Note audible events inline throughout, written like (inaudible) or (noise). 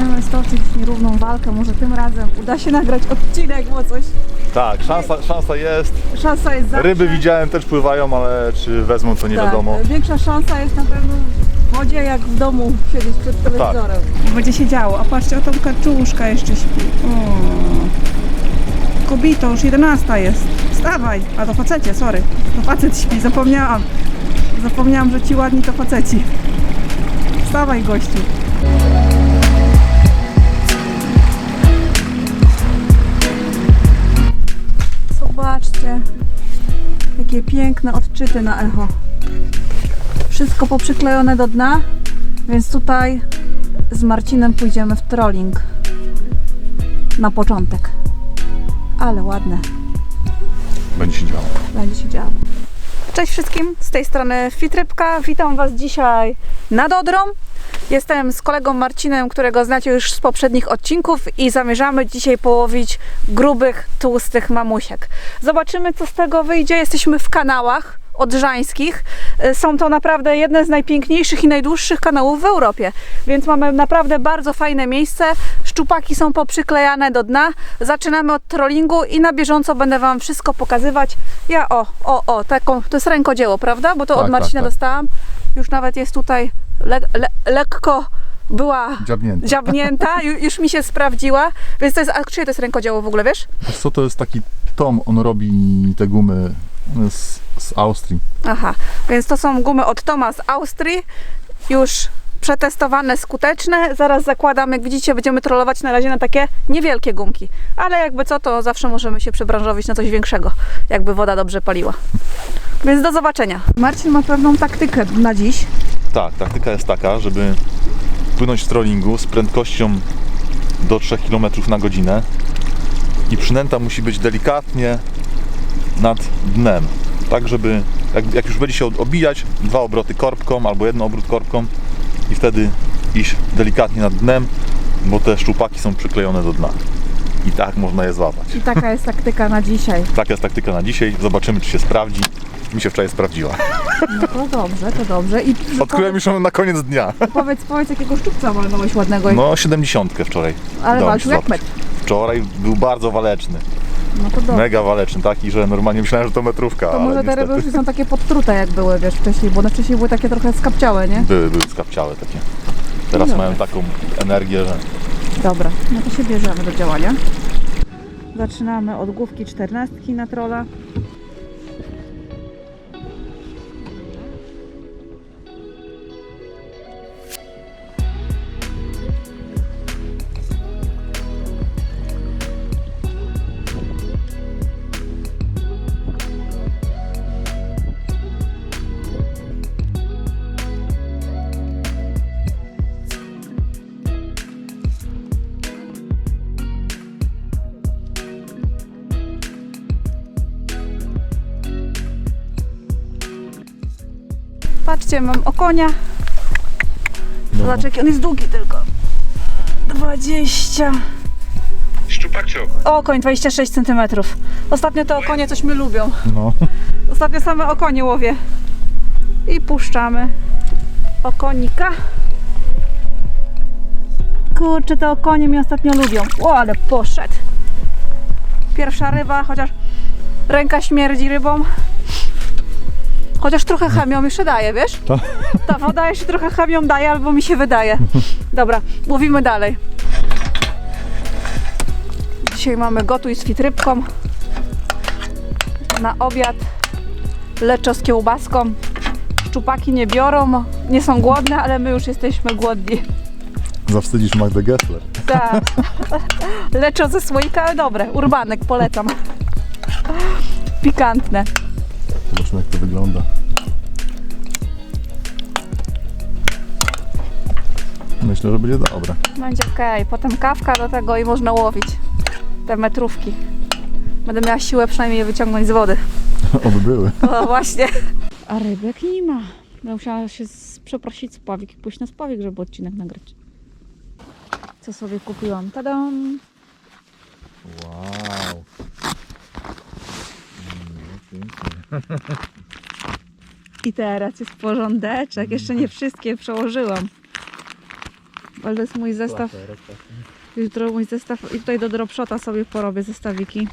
Będziemy stoczyć nierówną walkę. Może tym razem uda się nagrać odcinek, bo coś. Tak, szansa, szansa jest. Szansa jest zawsze. Ryby widziałem też pływają, ale czy wezmą to nie tak, wiadomo. Większa szansa jest na pewno w wodzie, jak w domu siedzieć przed Tak. telewizorem. Będzie się działo. A patrzcie, o tą kaczuszka jeszcze śpi. O. Kobito, już 11 jest. Wstawaj. A to facecie, sorry. To facet śpi, zapomniałam. Zapomniałam, że ci ładni to faceci. Wstawaj, gościu. Jakie piękne odczyty na echo. Wszystko poprzyklejone do dna, więc tutaj z Marcinem pójdziemy w trolling na początek. Ale ładne, Będzie się działo. będzie się działo. Cześć wszystkim, z tej strony Fitrybka. Witam Was dzisiaj nad Odrą. Jestem z kolegą Marcinem, którego znacie już z poprzednich odcinków i zamierzamy dzisiaj połowić grubych, tłustych mamusiek. Zobaczymy, co z tego wyjdzie. Jesteśmy w kanałach odrzańskich. Y, Są to naprawdę jedne z najpiękniejszych i najdłuższych kanałów w Europie, więc mamy naprawdę bardzo fajne miejsce. Szczupaki są poprzyklejane do dna. Zaczynamy od trollingu i na bieżąco będę Wam wszystko pokazywać. Ja o, o, o, taką, to jest rękodzieło, prawda? Bo to Tak, od Marcina tak, tak. dostałam. Już nawet jest tutaj le, le, lekko była dziabnięta, (laughs) ju- już mi się sprawdziła, więc to jest, a czyje to jest rękodzieło w ogóle? Wiesz co to jest taki Tom, on robi te gumy z, z Austrii. Aha, więc to są gumy od Toma z Austrii, już przetestowane, skuteczne. Zaraz zakładam, jak widzicie, będziemy trollować na razie na takie niewielkie gumki. Ale jakby co, to zawsze możemy się przebranżowić na coś większego, jakby woda dobrze paliła. Więc do zobaczenia. Marcin ma pewną taktykę na dziś. Tak, taktyka jest taka, żeby płynąć w trollingu z prędkością do 3 km na godzinę i przynęta musi być delikatnie nad dnem. Tak, żeby jak, jak już będzie się obijać, dwa obroty korbką albo jeden obrót korbką i wtedy iść delikatnie nad dnem, bo te szczupaki są przyklejone do dna. I tak można je złapać. I taka jest taktyka na dzisiaj. (laughs) Taka jest taktyka na dzisiaj. Zobaczymy, czy się sprawdzi. Mi się wczoraj sprawdziła. No to dobrze, to dobrze. I Odkryłem już ją na koniec dnia. powiedz, powiedz, jakiego szczupca walnąłeś ładnego. No, 70 wczoraj. Ale walczył jak złapać. Wczoraj był bardzo waleczny. No to dobrze. Mega waleczny, taki, że normalnie myślałem, że to metrówka. To ale może te niestety ryby już są takie podtrute jak były, wiesz, wcześniej, bo one wcześniej były takie trochę skapciałe, nie? Były, były skapciałe takie. Teraz mają taką energię, że Dobra, no to się bierzemy do działania. Zaczynamy od główki czternastki na trola. Patrzcie, mam okonia. no, Zobacz, jaki on jest długi tylko. 20. Szczupak czy oko? Okoń 26 cm. Ostatnio te okonie coś my lubią. no. Ostatnio same okonie łowię. I puszczamy okonika. Kurczę, te okonie mi ostatnio lubią. O, ale poszedł. Pierwsza ryba, chociaż ręka śmierdzi rybą. Chociaż trochę chemią jeszcze daje, wiesz? Tak. Ta woda jeszcze trochę chemią daje, albo mi się wydaje. Dobra, łowimy dalej. Dzisiaj mamy gotuj z fitrybką. Na obiad leczo z kiełbaską. Szczupaki nie biorą, nie są głodne, ale my już jesteśmy głodni. Zawstydzisz Magdę Gessler. Tak. Leczo ze słoika, ale dobre. Urbanek, polecam. Pikantne. Zobaczmy, jak to wygląda. Myślę, że będzie dobre. Będzie okej. Potem kawka do tego i można łowić te metrówki. Będę miała siłę przynajmniej je wyciągnąć z wody. (laughs) Oby były. (laughs) O, właśnie. A rybek nie ma. Ja musiała się z- przeprosić spławik i pójść na spławik, żeby odcinek nagrać. Co sobie kupiłam? Tadam! Wow. (laughs) I teraz jest porządeczek. Jeszcze nie wszystkie przełożyłam. Ale to jest mój zestaw. Jutro mój zestaw i tutaj do dropshota sobie porobię zestawiki.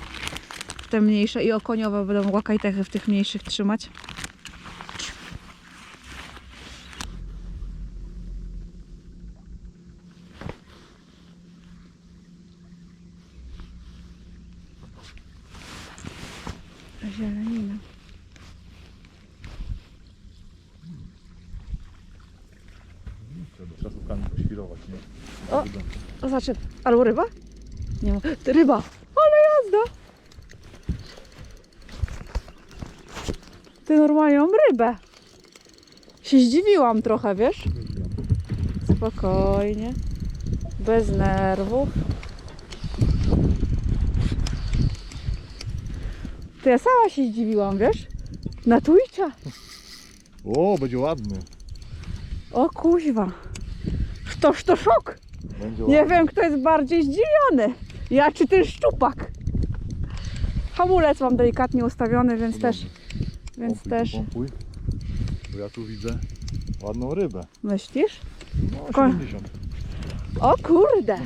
Te mniejsze i okoniowe będę mogła kajtechy w tych mniejszych trzymać. To znaczy, albo ryba? Nie ma. Ryba! Ale jazda! Ty normalnie mam rybę. Się zdziwiłam trochę, wiesz? Spokojnie. Bez nerwów. To ja sama się zdziwiłam, wiesz? Na tujcia. O, będzie ładny. O kuźwa. Toż to szok. Będzie Nie wiem, kto jest bardziej zdziwiony. Ja czy ten szczupak. Hamulec mam delikatnie ustawiony, więc też, więc Pompuj, też. Pompuj, bo ja tu widzę ładną rybę. Myślisz? No, Ko- 70. O kurde!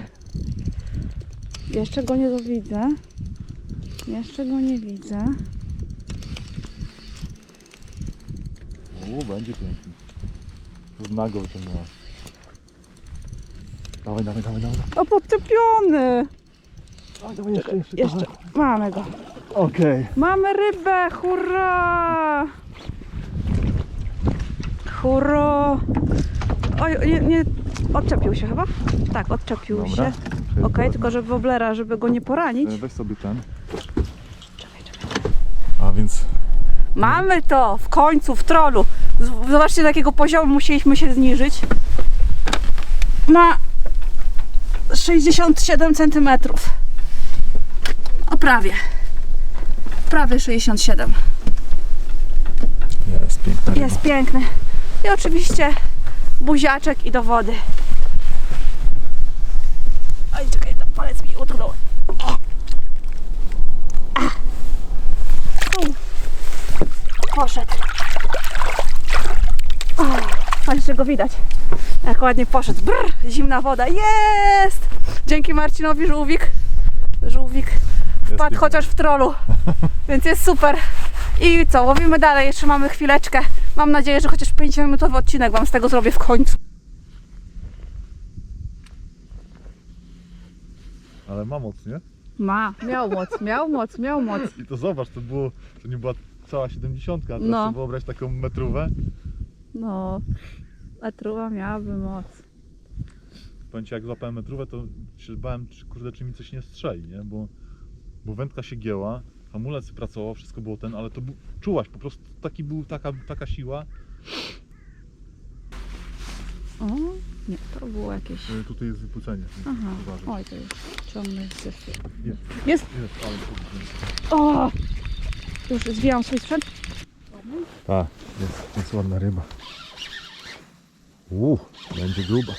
Jeszcze go nie widzę. Jeszcze go nie widzę. O, będzie piękny. Z nago wyciągnęła. Dawaj, dawaj, dawaj, dawaj. O, podczepiony! Dawaj, dawaj, jeszcze, jeszcze. Jeszcze. dawaj. Mamy go. Okej. Mamy rybę! Hurra! Hurra! Oj, nie, nie. Odczepił się chyba? Tak, odczepił Dobra. się. Okej, tylko że woblera, żeby go nie poranić. E, Weź sobie ten. Czekaj, czekaj. A więc Mamy to w końcu, w trolu. Z- Zobaczcie, do jakiego poziomu musieliśmy się zniżyć. Ma 67 cm. O prawie. Prawie 67. jest piękna ryba. Jest piękny. I oczywiście buziaczek i do wody. Oj, czekaj, tam palec mi utknął. Poszedł. O, patrzcie, go widać. Jak ładnie poszedł. Brr, zimna woda. Jest! Dzięki Marcinowi żółwik. Żółwik wpadł chociaż w trolu. (laughs) Więc jest super. I co, łowimy dalej, jeszcze mamy chwileczkę. Mam nadzieję, że chociaż 5-minutowy odcinek Wam z tego zrobię w końcu. Ale ma moc, nie? Ma, miał moc, miał moc, miał moc. I to zobacz, to było, to nie była cała 70, a teraz No. sobie wyobraź taką metrówę. No, a truba miałaby moc. Powiem Ci, jak złapałem metrówę, to się bałem, czy, kurde, czy mi coś nie strzeli, nie? Bo, bo wędka się gięła, hamulec pracował, wszystko było ten, ale to był, czułaś, po prostu taki był, taka, taka siła. O, nie, to było jakieś... Y, Tutaj jest wypłucenie. Aha, oj, to jest ciągle jest. Jest, Jest! jest, ale O! Już zwijam swój sprzęt. Tak, jest, jest ładna ryba. Uuu, będzie gruba.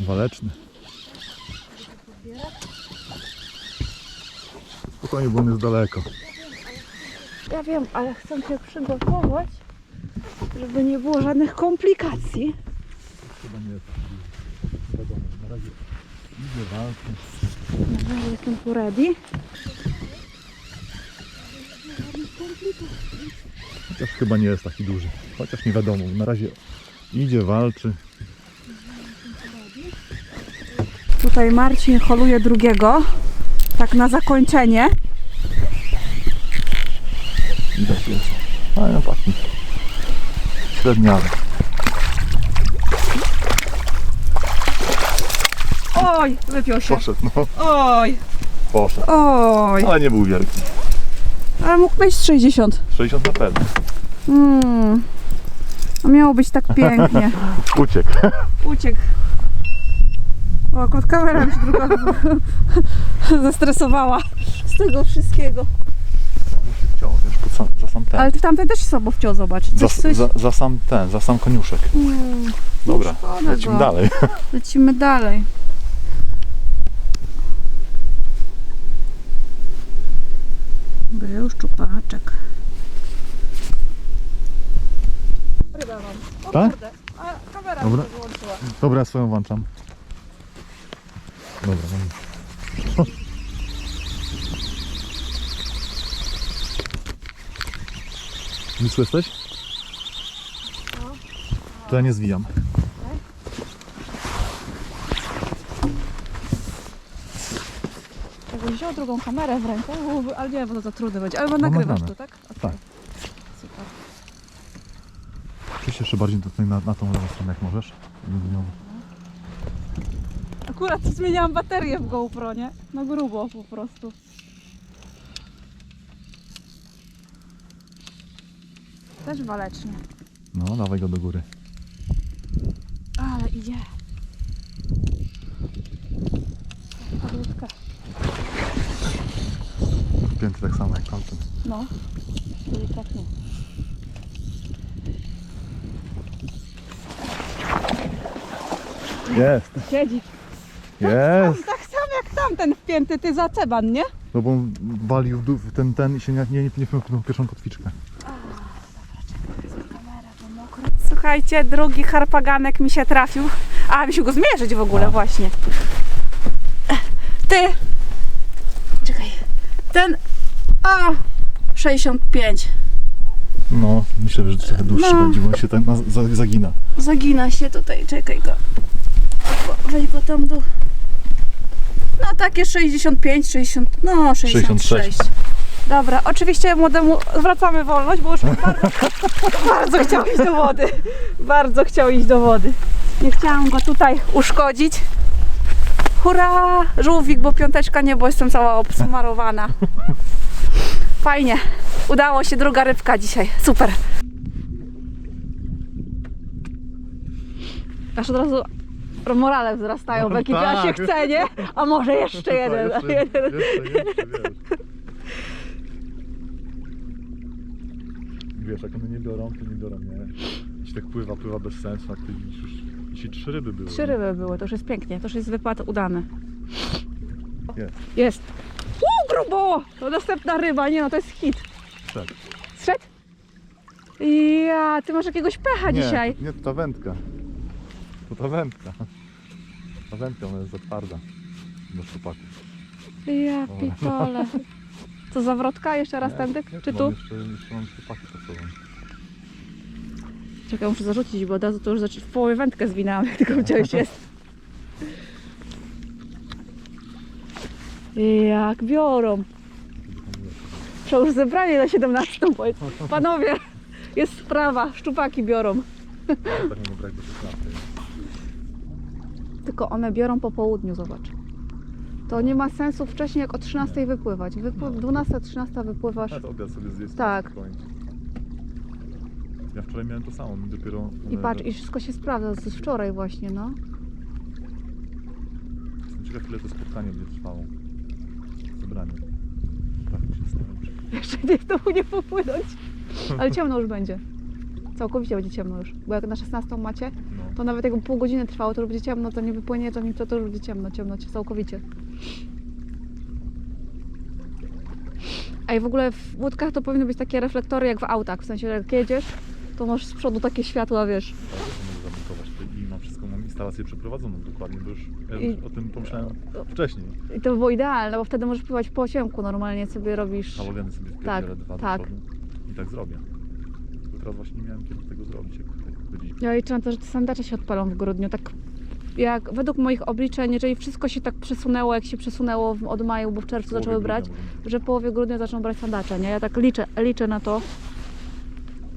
Waleczny. Spokojnie, bo on jest daleko. Ja wiem, ale chcę się przygotować, żeby nie było żadnych komplikacji. Chyba nie jest. Wiadomo, na razie idzie walki. Dobra, jestem tu ready. Chociaż chyba nie jest taki duży. Chociaż nie wiadomo, na razie idzie, walczy. Tutaj Marcin holuje drugiego. Tak na zakończenie. Widać jest. Ale taki średniawy. Oj, wypiął się. Poszedł, no. Oj, Poszedł. oj. Ale nie był wielki. Ale mógł być 60. 60 na pewno. Mm. A miało być tak pięknie. (laughs) Uciekł. Uciekł. O, akurat kamera mi się druga (laughs) zestresowała z tego wszystkiego. Musi wciął, wiesz, pod sam, za sam ten. Ale ty tamten też się słabo wciął, zobacz. za, Coś, za, za sam ten, za sam koniuszek. Mm, Dobra, lecimy go. dalej. (laughs) Lecimy dalej. Był szczupaczek. Rybę mam. O Tak? kurde. A kamera Dobra. się wyłączyła. Dobra, ja swoją włączam. Dobra, no. Blisko jesteś? To ja nie zwijam. Wziął drugą kamerę w rękę, ale nie, bo to za trudne będzie. Ale bo No, nagrywasz to, tak? Okej. Tak. Super. Przyjść jeszcze bardziej tutaj na, na tą lewą stronę, jak możesz. Żeby miał- Akurat zmieniałam baterię w GoPro, nie? Na grubo po prostu. Też walecznie. No, dawaj go do góry. Ale idzie. Pięty tak samo jak tamten. No. Delikatnie. Jest! Siedzi. Jest! Tak samo jak tamten wpięty ty za ceban, nie? No bo on walił w dół w ten, ten i się nie, nie, nie, nie wpłynął w pierwszą kotwiczkę. Słuchajcie, drugi harpaganek mi się trafił. A, mi się go zmierzyć w ogóle, właśnie. Ty! Czekaj. Ten... A! 65. No, myślę, że trochę dłuższy No. będzie, bo on się tak na, za, zagina. Zagina się tutaj, czekaj go. Weź go tam dół. No takie 65, 60, no 66. 66. Dobra, oczywiście młodemu zwracamy wolność, bo już bardzo, (laughs) bardzo chciał iść do wody. Bardzo chciał iść do wody. Nie chciałam go tutaj uszkodzić. Hurra! Żółwik, bo piąteczka nie, bo jestem cała obsmarowana. (laughs) Fajnie. Udało się, druga rybka dzisiaj. Super. Aż od razu morale wzrastają, No w ekipie, a się tak. chce, nie? A może jeszcze jeden. jeszcze, jeden. jeszcze, jeszcze, wiesz. Wiesz, jak one nie biorą, to nie biorą, nie? Jeśli tak pływa, pływa bez sensu, a ty już, jeśli trzy ryby były. Trzy ryby były, to już jest pięknie, to już jest wypad udany. Jest. Jest. Uuu, grubo! To następna ryba, nie no, to jest hit. Wszedł. Zszedł? Ja, ty masz jakiegoś pecha nie, dzisiaj. Nie, to ta wędka. To ta wędka. Ta wędka, ona jest za twarda. Do szczupaków. Ja Dobra. pitole. Co, zawrotka? Jeszcze raz Nie, tędy? nie, Czy mam tu? Jeszcze, jeszcze mam szczupaki pod sobą. Czekaj, muszę zarzucić, bo od razu to już zaczy... w połowie wędkę zwinęłam, (laughs) jak tylko widziałeś jest. Jak biorą. Przełóż zebranie na 17, powiedz. (laughs) Panowie, jest sprawa, szczupaki biorą. Mamy brak do 16. Tylko one biorą po południu, zobacz. To nie ma sensu wcześniej jak o 13 wypływać. Wypływ 12-13 wypływasz. Tak. Ja wczoraj miałem to samo, mi dopiero... I patrz, i wszystko się sprawdza, z wczoraj właśnie, no. Jestem ciekaw, ile to spotkanie będzie trwało. Zebranie. Tak mi się zastanawiam. (laughs) Jeszcze nie w domu nie popłynąć. Ale ciemno już będzie. Całkowicie będzie ciemno już. Bo jak na 16 macie, No. to nawet jakby pół godziny trwało, to już będzie ciemno, to nie wypłynie, to, nie, to, to już będzie ciemno, ciemno, całkowicie. A i w ogóle w łódkach to powinny być takie reflektory jak w autach, w sensie jak jedziesz, to masz z przodu takie światła, wiesz. Ja też mogę zamontować to i mam wszystko, mam instalację przeprowadzoną dokładnie, bo już ja I- już o tym pomyślałem wcześniej. I to by było idealne, bo wtedy możesz pływać po osiemku, normalnie sobie robisz... Halogeny sobie Tak, wpierdzielę dwa tak. do przodu i tak zrobię. Tylko teraz właśnie nie miałem kiedy tego zrobić, jak tak chodzić. Ja liczę na to, że te sandacze się odpalą w grudniu, tak jak według moich obliczeń, jeżeli wszystko się tak przesunęło, jak się przesunęło w- od maju, bo w czerwcu Połowie zaczęły grudnia brać, że w połowie grudnia zaczną brać sandacze, nie? Ja tak liczę, liczę na to,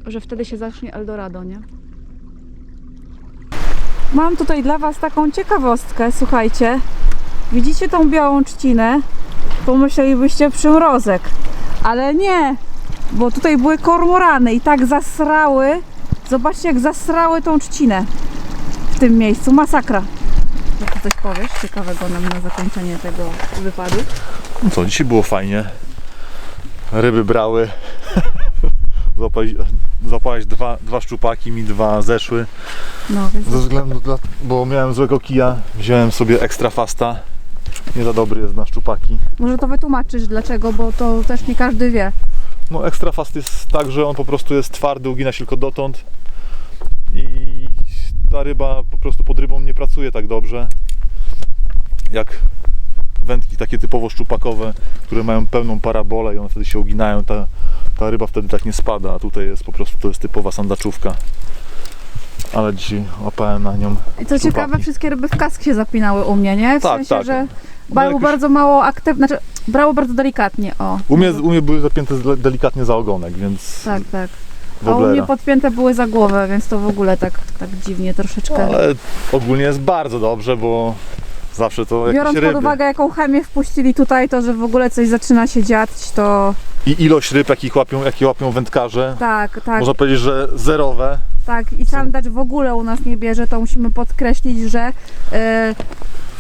że wtedy się zacznie Eldorado, nie? Mam tutaj dla Was taką ciekawostkę, słuchajcie. Widzicie tą białą trzcinę? Pomyślelibyście przymrozek, ale nie, bo tutaj były kormorany i tak zasrały. Zobaczcie, jak zasrały tą trzcinę w tym miejscu. Masakra. No coś powiesz ciekawego nam na zakończenie tego wypadu? No co, dzisiaj było fajnie. Ryby brały. Złapałeś, złapałeś dwa, dwa szczupaki, mi dwa zeszły. No, więc Ze względu dla, bo miałem złego kija, wziąłem sobie ekstra fasta. Nie za dobry jest na szczupaki. może to wytłumaczysz dlaczego, bo to też nie każdy wie. No ekstra fast jest tak, że on po prostu jest twardy, ugina się tylko dotąd. I ta ryba po prostu pod rybą nie pracuje tak dobrze jak wędki takie typowo szczupakowe, które mają pełną parabolę i one wtedy się uginają, ta, ta ryba wtedy tak nie spada, a tutaj jest po prostu, to jest typowa sandaczówka. Ale dzisiaj łapałem na nią I co szczupaki. ciekawe, wszystkie ryby w kask się zapinały u mnie, nie? W Tak, sensie, tak. że No brało jakoś- bardzo mało aktywnie, znaczy brało bardzo delikatnie, o. U mnie, u mnie były zapięte zle- delikatnie za ogonek, więc Tak, tak. w A u mnie oblera. podpięte były za głowę, więc to w ogóle tak, tak dziwnie troszeczkę. Ale ogólnie jest bardzo dobrze, bo zawsze to jakieś Biorąc ryby. pod uwagę, jaką chemię wpuścili tutaj, to że w ogóle coś zaczyna się dziać, to I ilość ryb, jakich łapią, jakie łapią wędkarze, tak, tak, można powiedzieć, że zerowe. tak. I sandacz w ogóle u nas nie bierze, to musimy podkreślić, że e,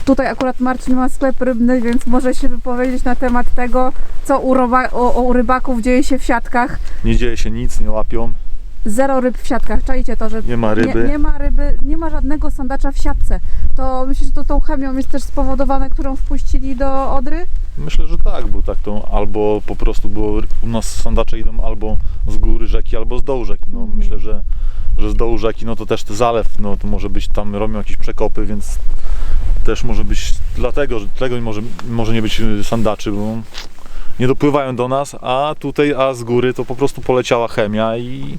tutaj akurat Marcin ma sklep rybny, więc może się wypowiedzieć na temat tego, co u, roba, o, u rybaków dzieje się w siatkach. Nie dzieje się nic, nie łapią, Zero ryb w siatkach. Czajcie to, że nie ma ryby. Nie, nie ma ryby, nie ma żadnego sandacza w siatce. To myślę, że to tą chemią jest też spowodowane, którą wpuścili do Odry? Myślę, że tak, bo tak to albo po prostu było, u nas sandacze idą albo z góry rzeki, albo z dołu rzeki. No, Mhm. Myślę, że, że z dołu rzeki, no to też ten zalew, no to może być tam robią jakieś przekopy, więc też może być dlatego, że dlatego może, może nie być y, sandaczy, bo nie dopływają do nas, a tutaj, a z góry to po prostu poleciała chemia i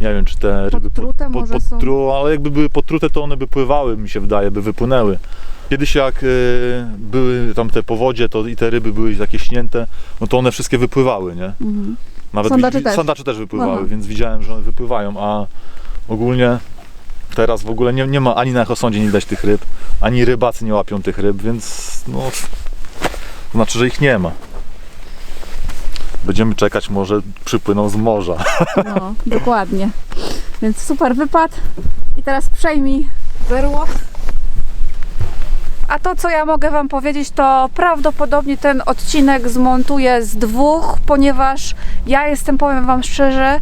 nie wiem, czy te ryby Podtrute pod, może pod, są? podtru, ale jakby były podtrute, to one by pływały, mi się wydaje, by wypłynęły. Kiedyś jak y, były tam te powodzie to i te ryby były takie śnięte, no to one wszystkie wypływały, nie? Mhm. Nawet Sandacze wi- też. też wypływały, Aha. więc widziałem, że one wypływają, a ogólnie teraz w ogóle nie, nie ma ani na Chosądzie nie widać tych ryb, ani rybacy nie łapią tych ryb, więc no to znaczy, że ich nie ma. Będziemy czekać, może przypłyną z morza. No, dokładnie. Więc super wypad. I teraz przejmij berło. A to, co ja mogę Wam powiedzieć, to prawdopodobnie ten odcinek zmontuję z dwóch, ponieważ ja jestem, powiem Wam szczerze,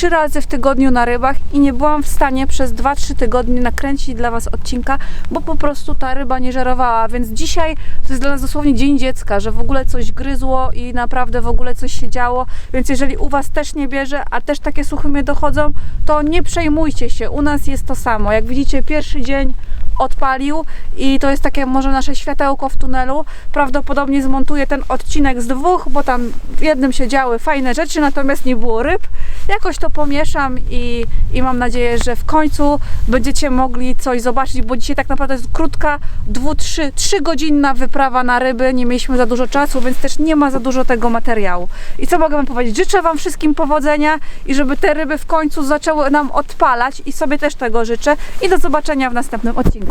trzy razy w tygodniu na rybach i nie byłam w stanie przez 2-3 tygodnie nakręcić dla Was odcinka, bo po prostu ta ryba nie żerowała. Więc dzisiaj to jest dla nas dosłownie dzień dziecka, że w ogóle coś gryzło i naprawdę w ogóle coś się działo. Więc jeżeli u Was też nie bierze, a też takie słuchy mnie dochodzą, to nie przejmujcie się. U nas jest to samo. Jak widzicie, pierwszy dzień odpalił i to jest takie może nasze światełko w tunelu. Prawdopodobnie zmontuję ten odcinek z dwóch, bo tam w jednym się działy fajne rzeczy, natomiast nie było ryb. Jakoś to pomieszam i, i mam nadzieję, że w końcu będziecie mogli coś zobaczyć, bo dzisiaj tak naprawdę jest krótka, dwu, trzy, trzy godzinna wyprawa na ryby. Nie mieliśmy za dużo czasu, więc też nie ma za dużo tego materiału. I co mogę Wam powiedzieć? Życzę Wam wszystkim powodzenia i żeby te ryby w końcu zaczęły nam odpalać i sobie też tego życzę. I do zobaczenia w następnym odcinku.